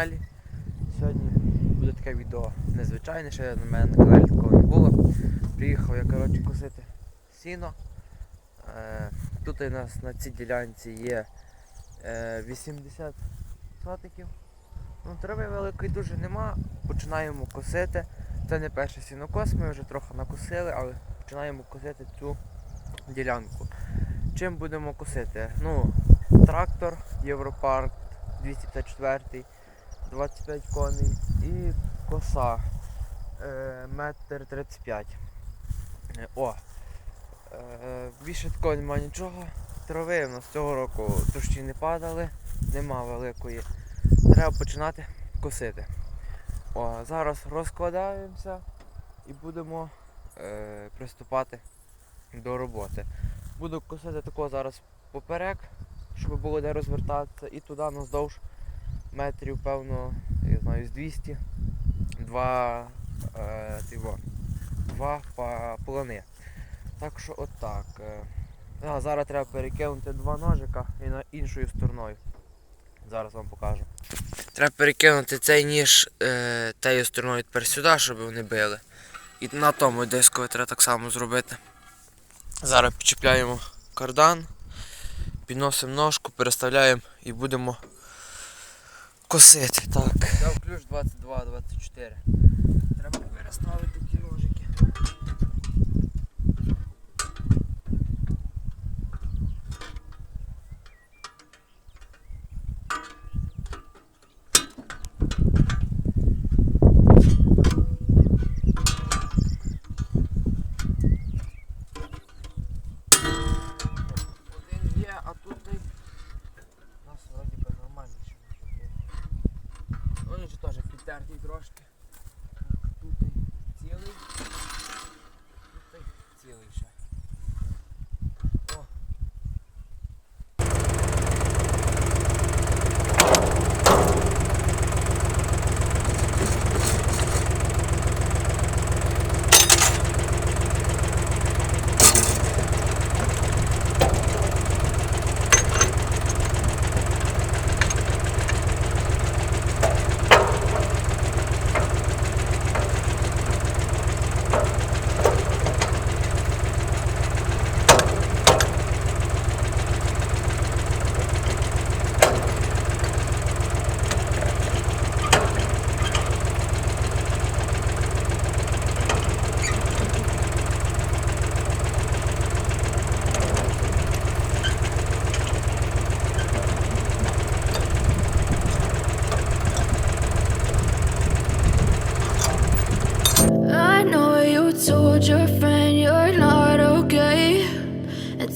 каналі. Сьогодні буде таке відео незвичайне, ще на мене на каналі такого не було. Приїхав я коротше косити сіно. Е, тут у нас на цій ділянці є е, 80 сотиків. Ну, трави великої дуже нема. Починаємо косити. Це не перший сінокос, ми вже трохи накосили, але починаємо косити цю ділянку. Чим будемо косити? Ну, трактор Європарк 254, 25 коней і коса е, метр 35. Е, О! Більше такого немає нічого. Трави в нас цього року дощі не падали, нема великої. Треба починати косити. О, зараз розкладаємося і будемо е, приступати до роботи. Буду косити такого зараз поперек, щоб було де розвертатися, і туди наздовж метрів, певно, я знаю, з 200, два, е, тіво, два плани. Так що отак. е. А, зараз треба перекинути два ножика і на іншою стороною. Зараз вам покажу. Треба перекинути цей ніж е, тією стороною тепер сюди, щоб вони били. І на тому дискові треба так само зробити. Зараз підчіпляємо кардан, підносимо ножку, переставляємо і будемо косити. Так. Дав ключ 22-24. Треба переставити ті ножики. Один є, а тут і... У нас вроді би нормально ще може бути. Ну він же теж трошки.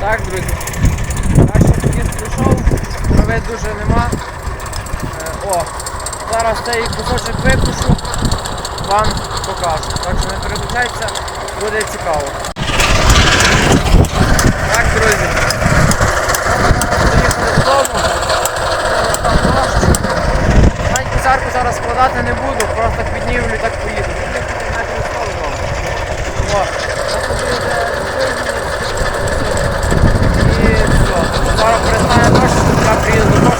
Так, друзі. Перший покіс прийшов, трави дуже нема. Е, о, зараз цей кусочок випушу, вам покажу. Так що не переключайтеся, буде цікаво. Так, друзі. Додому. Ми там зараз складати не буду, просто піднімлю і так поїду. Мені тут метрів 100. О, так буде вже І все. Зараз перестане дощ, я приїду до.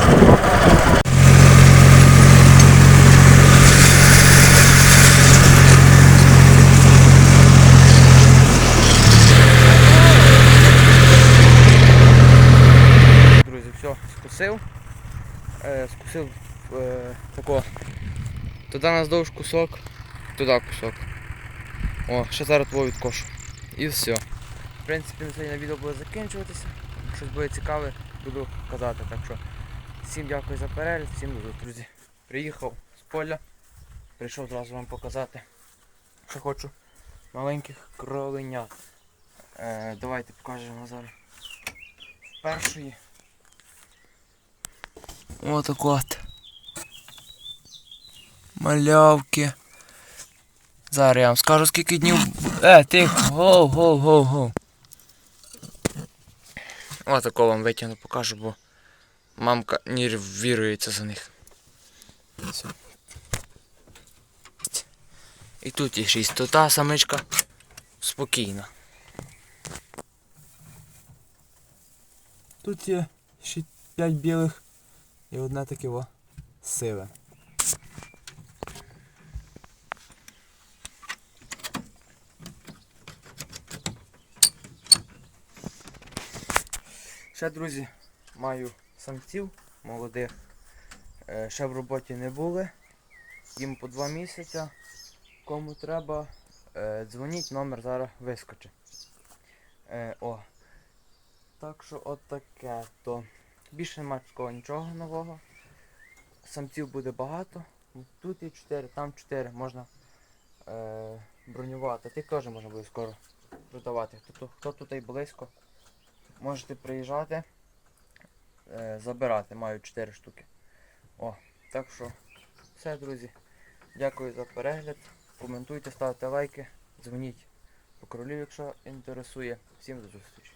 Друзі, все, скусив. Е, скусив е, тако. Туди наздовж кусок, туди кусок. О, ще зараз твою відкошу. І все. В принципі, на сьогодні відео буде закінчуватися. Щось буде цікаве, буду казати. Так що всім дякую за перегляд, всім до друзі. Приїхав з поля. Прийшов одразу вам показати. Що хочу. Маленьких кроленят. Е, давайте покажемо зараз. Першої. Отак от. Малявки. Зараз я вам скажу скільки днів. Е, тихо, гоу, гоу, гоу, гоу. Отако вам витягну покажу, бо мамка не вірується за них. І тут є шість, то та самичка спокійна. Тут є ще 5 білих і одне таке сиве. Ще, друзі, маю самців молодих. Е, Ще в роботі не були. Їм по два місяці. Кому треба, е, дзвоніть, номер зараз вискочить. Е, О. Так що от таке то. Більше нема такого нічого нового. Самців буде багато. Тут є 4, там 4 можна е, бронювати. Тих теж можна буде скоро продавати. Тобто, хто тут і близько, можете приїжджати, е, забирати. Маю 4 штуки. О, так що все, друзі. Дякую за перегляд. Коментуйте, ставте лайки, дзвоніть по королів, якщо інтересує. Всім до зустрічі.